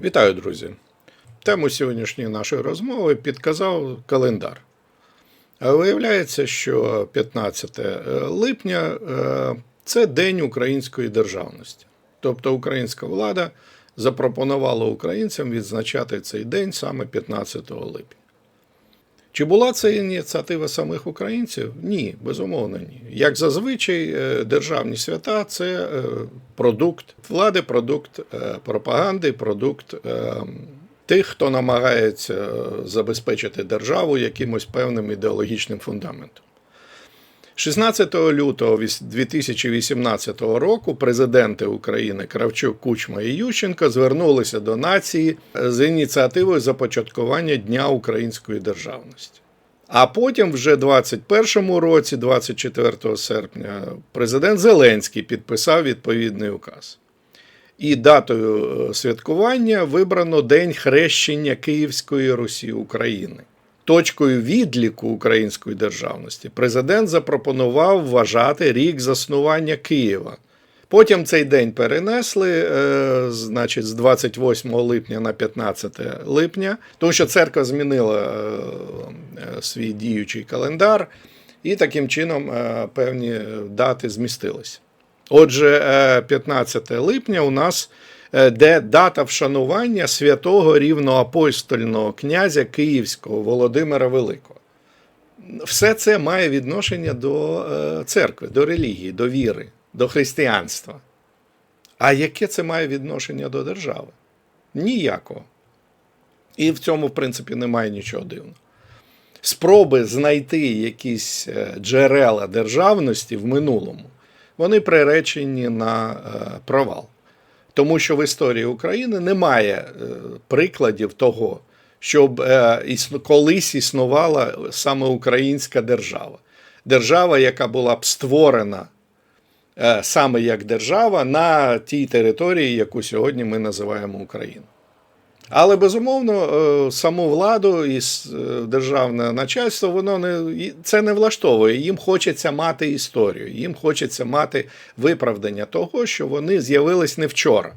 Вітаю, друзі! Тему сьогоднішньої нашої розмови підказав календар. Виявляється, що 15 липня е, це День української державності. Тобто українська влада запропонувала українцям відзначати цей день саме 15 липня. Чи була це ініціатива самих українців? Ні, безумовно, ні. Як зазвичай, е, державні свята це е, продукт влади, продукт е, пропаганди, продукт тих, хто намагається забезпечити державу якимось певним ідеологічним фундаментом. 16 лютого 2018 року президенти України Кравчук, Кучма і Ющенко звернулися до нації з ініціативою започаткування Дня української державності. А потім, вже в 21 році, 24 серпня, президент Зеленський підписав відповідний указ. І датою е, святкування вибрано День хрещення Київської Русі України. Точкою відліку української державності президент запропонував вважати рік заснування Києва. Потім цей день перенесли, е, значить, з 28 липня на 15 липня, тому що церква змінила е, е, свій діючий календар, і таким чином певні дати змістилися. Отже, е, 15 липня у нас де дата вшанування святого рівноапостольного князя Київського Володимира Великого. Все це має відношення до е, церкви, до релігії, до віри, до християнства. А яке це має відношення до держави? Ніякого. І в цьому, в принципі, немає нічого дивного. Спроби знайти якісь е, джерела державності в минулому, вони приречені на е, провал. Тому що в історії України немає е, прикладів того, щоб е, колись існувала саме українська держава. Держава, яка була б створена е, саме як держава на тій території, яку сьогодні ми називаємо Україною. Але безумовно, е, саму владу і е, державне начальство воно не це не влаштовує. Їм хочеться мати історію, їм хочеться мати виправдання того, що вони з'явились не вчора.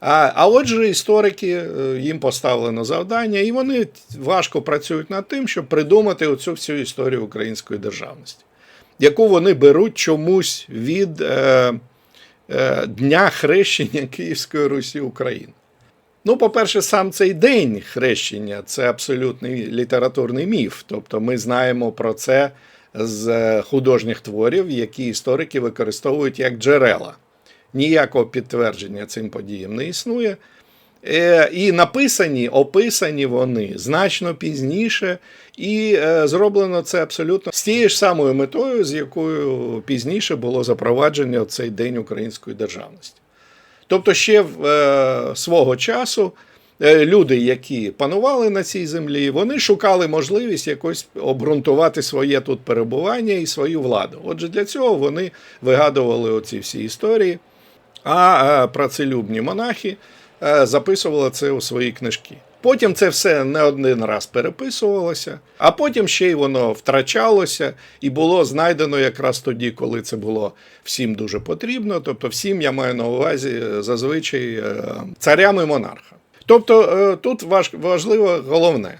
А, а отже, історики е, їм поставлено завдання, і вони важко працюють над тим, щоб придумати оцю всю історію української державності, яку вони беруть чомусь від е, е, Дня хрещення Київської Русі України. Ну, по-перше, сам цей день хрещення це абсолютний літературний міф. Тобто ми знаємо про це з е, художніх творів, які історики використовують як джерела. Ніякого підтвердження цим подіям не існує. Е, І написані, описані вони значно пізніше, і е, зроблено це абсолютно з тією ж самою метою, з якою пізніше було запроваджено цей День української державності. Тобто, ще в е, свого часу е, люди, які панували на цій землі, вони шукали можливість якось обґрунтувати своє тут перебування і свою владу. Отже, для цього вони вигадували оці всі історії, а е, працелюбні монахи е, записували це у свої книжки. Потім це все не один раз переписувалося, а потім ще й воно втрачалося і було знайдено якраз тоді, коли це було всім дуже потрібно. Тобто, всім я маю на увазі е, зазвичай е, царям і монархам. Тобто е, тут важливо головне.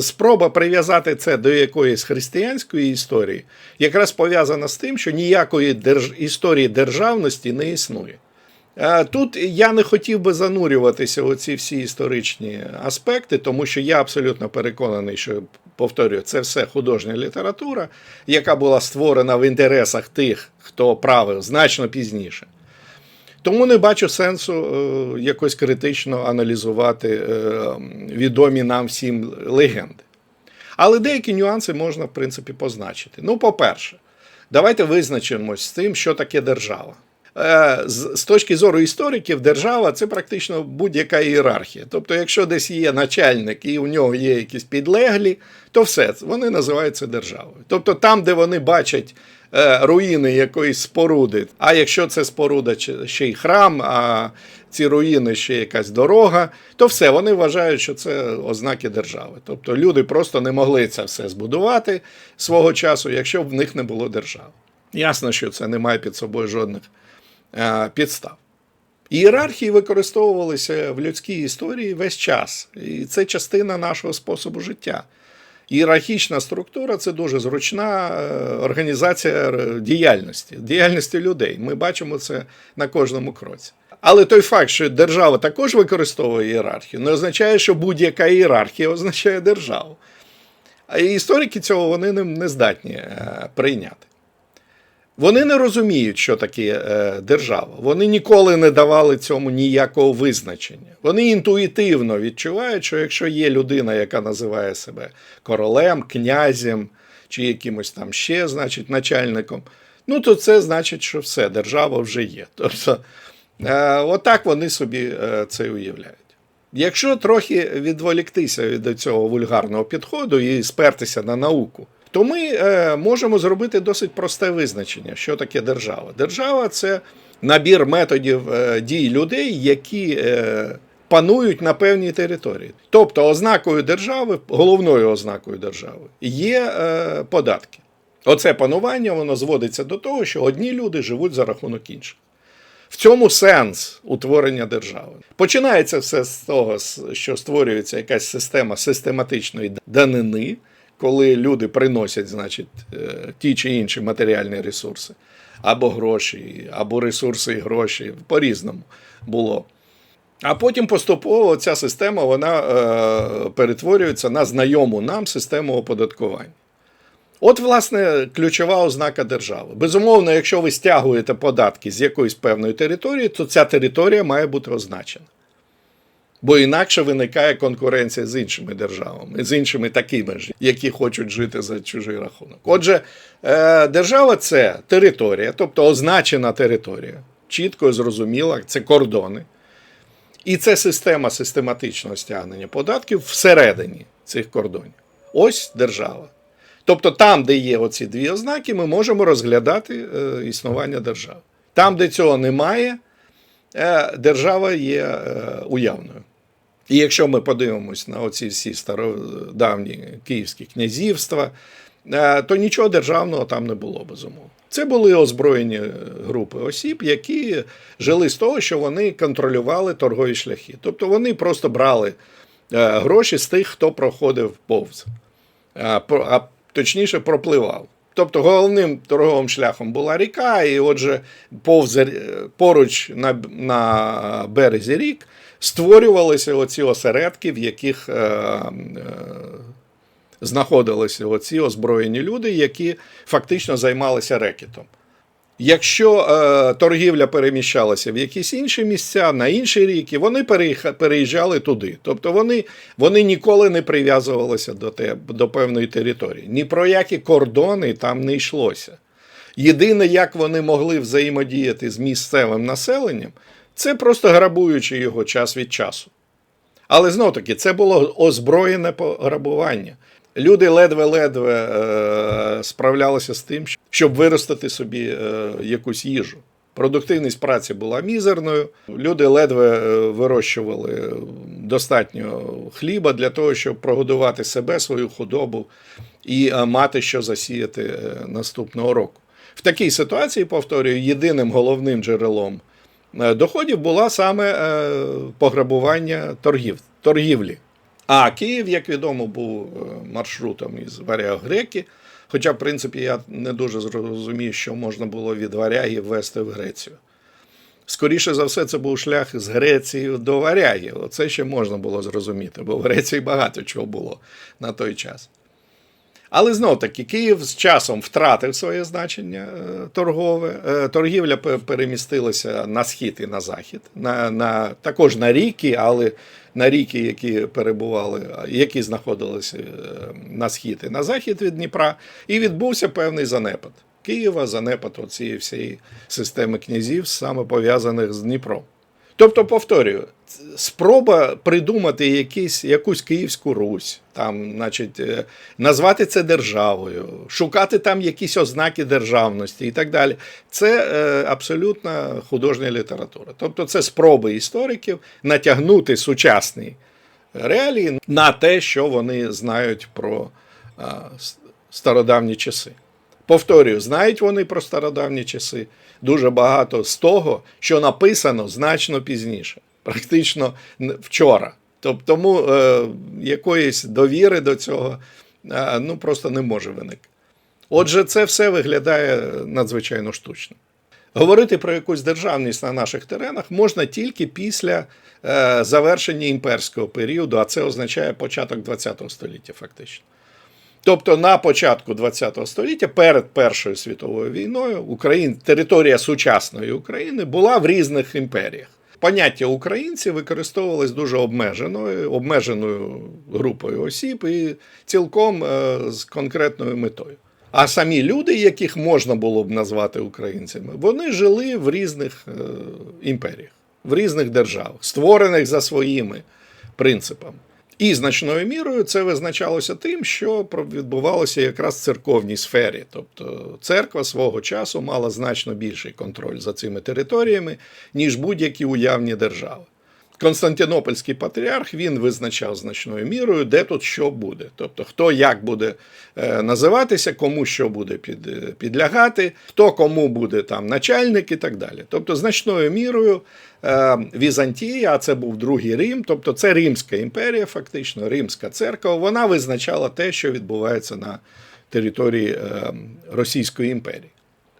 Спроба прив'язати це до якоїсь християнської історії якраз пов'язана з тим, що ніякої держ... історії державності не існує. Е, Тут я не хотів би занурюватися у ці всі історичні аспекти, тому що я абсолютно переконаний, що повторюю, це все художня література, яка була створена в інтересах тих, хто правив значно пізніше. Тому не бачу сенсу е, якось критично аналізувати е, відомі нам всім легенди. Але деякі нюанси можна, в принципі, позначити. Ну, по-перше, давайте визначимось з тим, що таке держава. Е, З точки зору істориків, держава це практично будь-яка ієрархія. Тобто, якщо десь є начальник і у нього є якісь підлеглі, то все вони називаються державою. Тобто, там, де вони бачать е, руїни якоїсь споруди, а якщо це споруда ще й храм, а ці руїни ще якась дорога, то все вони вважають, що це ознаки держави. Тобто люди просто не могли це все збудувати свого часу, якщо б в них не було держави. Ясно, що це не має під собою жодних підстав. Ієрархії використовувалися в людській історії весь час, і це частина нашого способу життя. Ієрархічна структура це дуже зручна е, організація е, діяльності, діяльності людей. Ми бачимо це на кожному кроці. Але той факт, що держава також використовує ієрархію, не означає, що будь-яка ієрархія означає державу. А історики цього вони не, не здатні е, прийняти. Вони не розуміють, що таке е, держава. Вони ніколи не давали цьому ніякого визначення. Вони інтуїтивно відчувають, що якщо є людина, яка називає себе королем, князем чи якимось там ще, значить, начальником, ну то це значить, що все, держава вже є. Тобто, е, отак вони собі е, це уявляють. Якщо трохи відволіктися від цього вульгарного підходу і спертися на науку, то ми е, можемо зробити досить просте визначення, що таке держава. Держава це набір методів е, дій людей, які е, панують на певній території. Тобто, ознакою держави, головною ознакою держави, є е, податки. Оце панування воно зводиться до того, що одні люди живуть за рахунок інших. В цьому сенс утворення держави. Починається все з того, що створюється якась система систематичної данини, коли люди приносять, значить, е, ті чи інші матеріальні ресурси, або гроші, або ресурси і гроші, по-різному було. А потім поступово ця система вона е, перетворюється на знайому нам систему оподаткування. От, власне, ключова ознака держави. Безумовно, якщо ви стягуєте податки з якоїсь певної території, то ця територія має бути означена. Бо інакше виникає конкуренція з іншими державами, з іншими такими ж, які хочуть жити за чужий рахунок. Отже, е, держава це територія, тобто означена територія, чітко зрозуміла, це кордони. І це система систематичного стягнення податків всередині цих кордонів. Ось держава. Тобто, там, де є оці дві ознаки, ми можемо розглядати е, існування держави. Там, де цього немає, е, держава є уявною. І якщо ми подивимось на оці всі стародавні київські князівства, е, то нічого державного там не було, безумовно. Це були озброєні групи осіб, які жили з того, що вони контролювали торгові шляхи. Тобто вони просто брали е, гроші з тих, хто проходив повз, а, точніше пропливав. Тобто головним торговим шляхом була ріка, і отже, повз, е, поруч на, на березі рік створювалися оці осередки, в яких е, е, знаходилися оці озброєні люди, які фактично займалися рекетом. Якщо е, торгівля переміщалася в якісь інші місця, на інші ріки, вони переїжджали туди. Тобто вони, вони ніколи не прив'язувалися до, те, до певної території. Ні про які кордони там не йшлося. Єдине, як вони могли взаємодіяти з місцевим населенням, це просто грабуючи його час від часу. Але знов таки, це було озброєне пограбування. Люди ледве-ледве е, справлялися з тим, щоб виростити собі е, якусь їжу. Продуктивність праці була мізерною. Люди ледве е, вирощували достатньо хліба для того, щоб прогодувати себе, свою худобу і е, мати що засіяти е, наступного року. В такій ситуації, повторюю, єдиним головним джерелом доходів була саме е, пограбування торгів, торгівлі. А Київ, як відомо, був е, маршрутом із Варяг Греки. Хоча, в принципі, я не дуже зрозумів, що можна було від Варягів вести в Грецію. Скоріше за все, це був шлях з Греції до Варягів. Оце ще можна було зрозуміти, бо в Греції багато чого було на той час. Але знов таки Київ з часом втратив своє значення е, торгове. Е, Торгівля перемістилася на схід і на захід, на, на, також на ріки, але на ріки, які перебували, які знаходилися е, на схід і на захід від Дніпра, і відбувся певний занепад Києва, занепад цієї всієї системи князів, саме пов'язаних з Дніпром. Тобто, повторюю, спроба придумати якісь, якусь Київську Русь, там, значить, е, назвати це державою, шукати там якісь ознаки державності і так далі. Це е, абсолютно художня література. Тобто, це спроби істориків натягнути сучасні реалії на те, що вони знають про с- стародавні часи. Повторюю, знають вони про стародавні часи дуже багато з того, що написано значно пізніше, практично вчора. Тобто тому е, якоїсь довіри до цього е, ну, просто не може виникти. Отже, це все виглядає надзвичайно штучно. Говорити про якусь державність на наших теренах можна тільки після е, завершення імперського періоду, а це означає початок ХХ століття, фактично. Тобто на початку ХХ століття, перед Першою світовою війною, Україн, територія сучасної України була в різних імперіях. Поняття українці використовувалось дуже обмеженою, обмеженою групою осіб і цілком е, з конкретною метою. А самі люди, яких можна було б назвати українцями, вони жили в різних е, імперіях, в різних державах, створених за своїми принципами. І значною мірою це визначалося тим, що відбувалося якраз в церковній сфері. Тобто церква свого часу мала значно більший контроль за цими територіями, ніж будь-які уявні держави. Константинопольський патріарх він визначав значною мірою, де тут що буде. Тобто, хто як буде е, називатися, кому що буде під, е, підлягати, хто кому буде там начальник і так далі. Тобто, значною мірою Візантія, а це був другий Рим, тобто це Римська імперія, фактично, Римська церква, вона визначала те, що відбувається на території е, Російської імперії.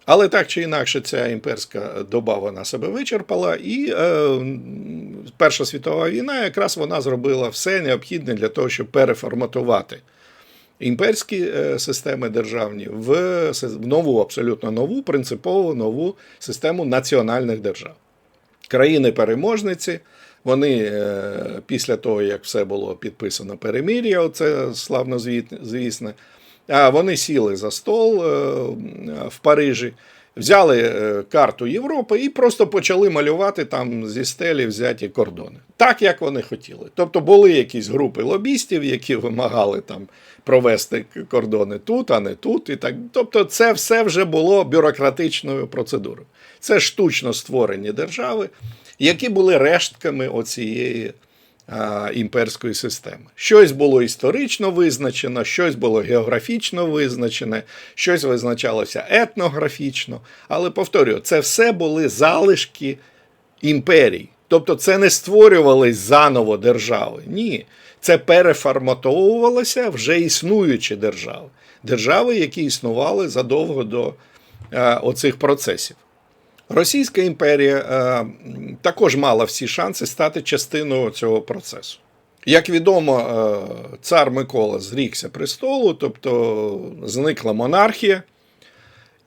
Але так чи інакше, ця імперська доба вона себе вичерпала, і е, Перша світова війна якраз вона зробила все необхідне для того, щоб переформатувати імперські е, системи державні в нову, абсолютно нову, принципово нову систему національних держав. Країни-переможниці. Вони е, після того, як все було підписано перемир'я, оце славно звісне, а вони сіли за стол е, в Парижі, взяли е, карту Європи і просто почали малювати там зі стелі взяті кордони, так як вони хотіли. Тобто були якісь групи лобістів, які вимагали там провести кордони тут, а не тут. І так. Тобто, це все вже було бюрократичною процедурою. Це штучно створені держави, які були рештками оцієї а, імперської системи. Щось було історично визначено, щось було географічно визначене, щось визначалося етнографічно. Але повторюю, це все були залишки імперій. Тобто це не створювались заново держави. Ні. Це переформатовувалося вже існуючі держави. Держави, які існували задовго до е, оцих процесів. Російська імперія е, також мала всі шанси стати частиною цього процесу. Як відомо, е, цар Микола зрікся престолу, тобто зникла монархія,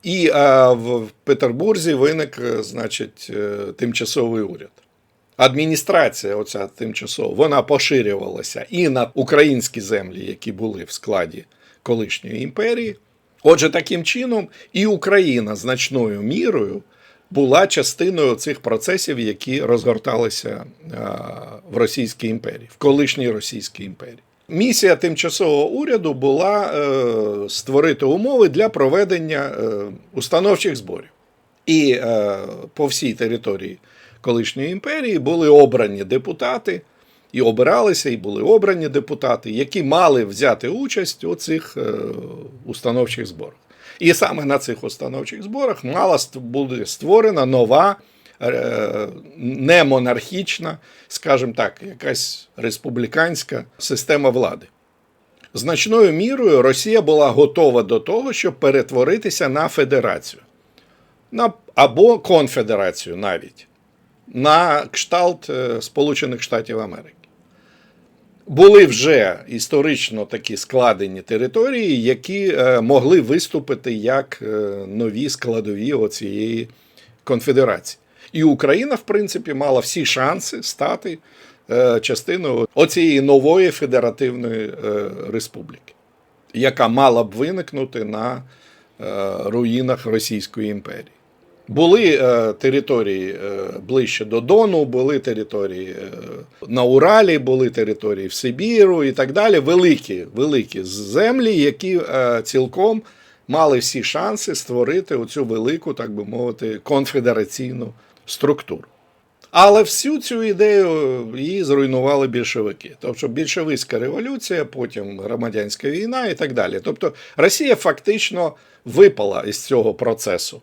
і е, в Петербурзі виник, е, значить, е, тимчасовий уряд. Адміністрація, оця тимчасова, вона поширювалася і на українські землі, які були в складі колишньої імперії. Отже, таким чином, і Україна значною мірою була частиною цих процесів, які розгорталися е, в Російській імперії, в колишній Російській імперії. Місія тимчасового уряду була е, створити умови для проведення е, установчих зборів. І е, по всій території колишньої імперії були обрані депутати, і обиралися, і були обрані депутати, які мали взяти участь у цих е, установчих зборах. І саме на цих установчих зборах мала буде створена нова е, не монархічна, скажімо так, якась республіканська система влади. Значною мірою Росія була готова до того, щоб перетворитися на федерацію на, або конфедерацію навіть на кшталт е, Сполучених Штатів Америки. Були вже історично такі складені території, які е, могли виступити як е, нові складові оцієї конфедерації. І Україна, в принципі, мала всі шанси стати е, частиною оцієї нової федеративної республіки, яка мала б виникнути на руїнах Російської імперії. Були е, території е, ближче до Дону, були території е, на Уралі, були території в Сибіру і так далі. Великі, великі землі, які е, цілком мали всі шанси створити оцю велику, так би мовити, конфедераційну структуру. Але всю цю ідею її зруйнували більшовики. Тобто більшовицька революція, потім громадянська війна і так далі. Тобто Росія фактично випала із цього процесу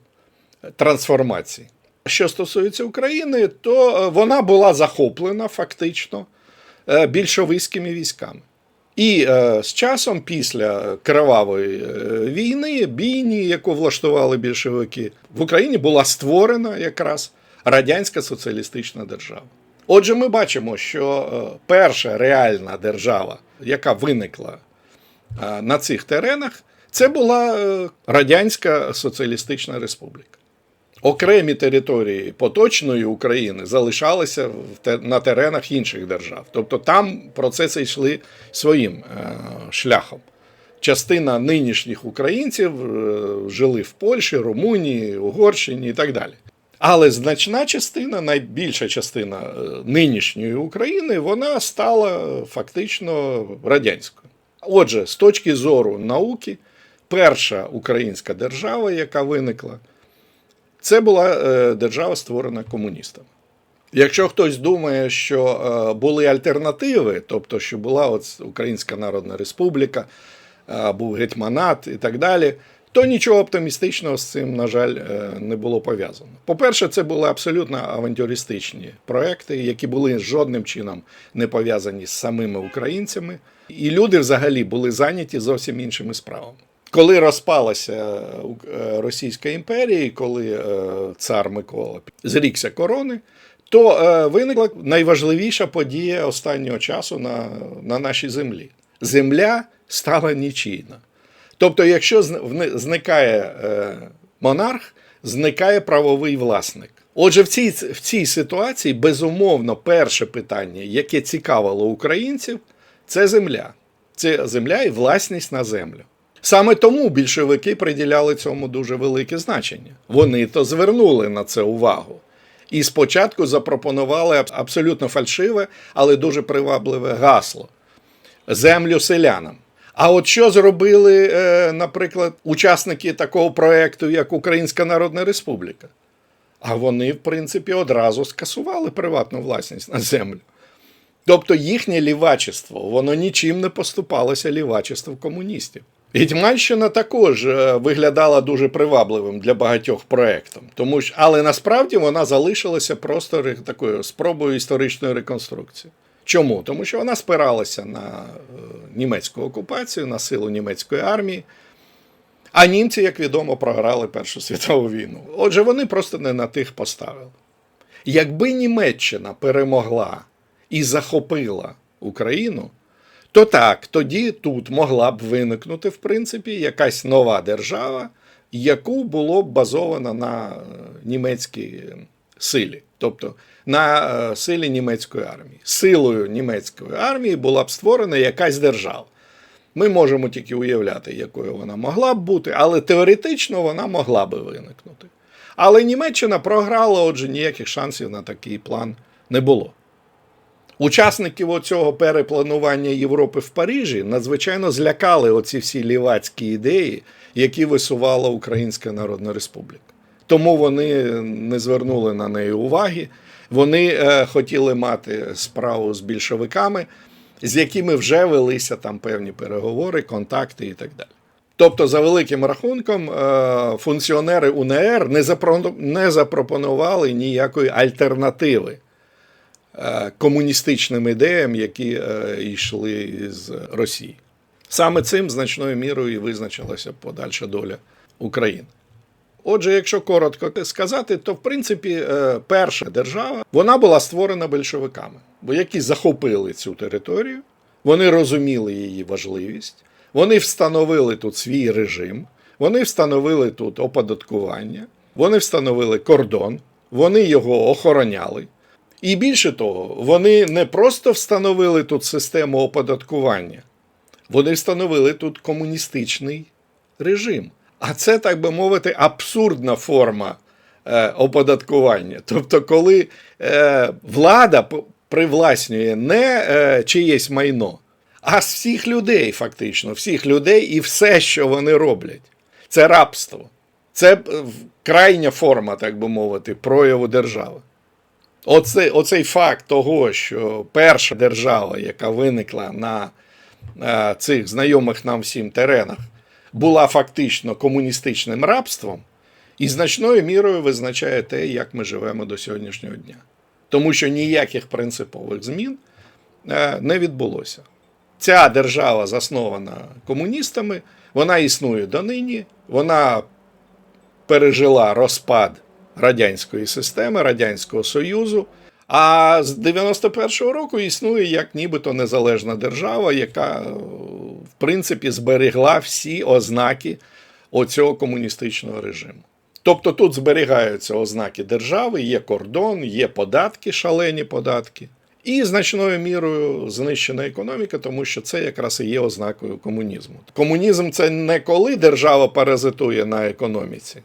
трансформації. Що стосується України, то е, вона була захоплена фактично е, більшовицькими військами. І е, з часом, після кривавої війни, бійні, яку влаштували більшовики, в Україні була створена якраз радянська соціалістична держава. Отже, ми бачимо, що перша реальна держава, яка виникла на цих теренах, це була Радянська Соціалістична Республіка. Окремі території поточної України залишалися на теренах інших держав. Тобто там процеси йшли своїм е, шляхом. Частина нинішніх українців е, жили в Польщі, Румунії, Угорщині і так далі. Але значна частина, найбільша частина е, нинішньої України, вона стала фактично радянською. Отже, з точки зору науки, перша українська держава, яка виникла, це була е, держава, створена комуністами. Якщо хтось думає, що е, були альтернативи, тобто, що була от Українська Народна Республіка, е, був гетьманат і так далі, то нічого оптимістичного з цим, на жаль, не було пов'язано. По-перше, це були абсолютно авантюристичні проекти, які були жодним чином не пов'язані з самими українцями, і люди взагалі були зайняті зовсім іншими справами. Коли розпалася е, Російська імперія, коли е, цар Микола зрікся корони, то е, виникла найважливіша подія останнього часу на, на нашій землі. Земля стала нічийна. Тобто, якщо зникає е, монарх, зникає правовий власник. Отже, в цій, в цій ситуації, безумовно, перше питання, яке цікавило українців, це земля. Це земля і власність на землю. Саме тому більшовики приділяли цьому дуже велике значення. Вони то звернули на це увагу. І спочатку запропонували абсолютно фальшиве, але дуже привабливе гасло землю селянам. А от що зробили, е, наприклад, учасники такого проекту, як Українська Народна Республіка? А вони, в принципі, одразу скасували приватну власність на землю. Тобто їхнє лівачество, воно нічим не поступалося лівачеству комуністів. Гетьманщина також е, виглядала дуже привабливим для багатьох проєктів, тому що, але насправді вона залишилася просто такою спробою історичної реконструкції. Чому? Тому що вона спиралася на е, німецьку окупацію, на силу німецької армії. А німці, як відомо, програли Першу світову війну. Отже, вони просто не на тих поставили. Якби Німеччина перемогла і захопила Україну, то так, тоді тут могла б виникнути, в принципі, якась нова держава, яку було б базовано на е, німецькій силі, тобто на е, силі німецької армії. Силою німецької армії була б створена якась держава. Ми можемо тільки уявляти, якою вона могла б бути, але теоретично вона могла би виникнути. Але Німеччина програла, отже, ніяких шансів на такий план не було. Учасників оцього перепланування Європи в Парижі надзвичайно злякали оці всі лівацькі ідеї, які висувала Українська Народна Республіка. Тому вони не звернули на неї уваги. Вони е, хотіли мати справу з більшовиками, з якими вже велися там певні переговори, контакти і так далі. Тобто, за великим рахунком, е, функціонери УНР не запро- запропонували ніякої альтернативи комуністичним ідеям, які е, йшли з Росії. Саме цим значною мірою і визначилася подальша доля України. Отже, якщо коротко сказати, то в принципі е, перша держава вона була створена більшовиками, бо які захопили цю територію, вони розуміли її важливість, вони встановили тут свій режим, вони встановили тут оподаткування, вони встановили кордон, вони його охороняли. І більше того, вони не просто встановили тут систему оподаткування, вони встановили тут комуністичний режим. А це, так би мовити, абсурдна форма е, оподаткування. Тобто, коли е, влада привласнює не е, чиєсь майно, а з всіх людей, фактично, всіх людей і все, що вони роблять. Це рабство. Це крайня форма, так би мовити, прояву держави. Оце, оцей факт того, що перша держава, яка виникла на е, цих знайомих нам всім теренах, була фактично комуністичним рабством, І значною мірою визначає те, як ми живемо до сьогоднішнього дня. Тому що ніяких принципових змін е, не відбулося. Ця держава заснована комуністами, вона існує донині, вона пережила розпад радянської системи, Радянського Союзу. А з 91-го року існує як нібито незалежна держава, яка, е, в принципі, зберегла всі ознаки оцього комуністичного режиму. Тобто тут зберігаються ознаки держави, є кордон, є податки, шалені податки, і значною мірою знищена економіка, тому що це якраз і є ознакою комунізму. Комунізм це не коли держава паразитує на економіці,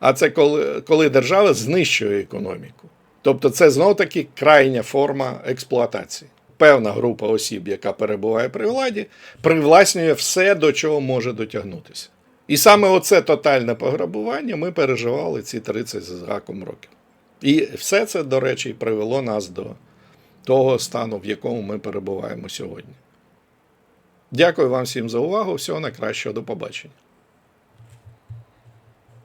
а це коли, коли держава знищує економіку. Тобто це знов таки крайня форма експлуатації. Певна група осіб, яка перебуває при владі, привласнює все, до чого може дотягнутися. І саме оце тотальне пограбування ми переживали ці 30 з гаком років. І все це, до речі, привело нас до того стану, в якому ми перебуваємо сьогодні. Дякую вам всім за увагу. Всього найкращого, до побачення.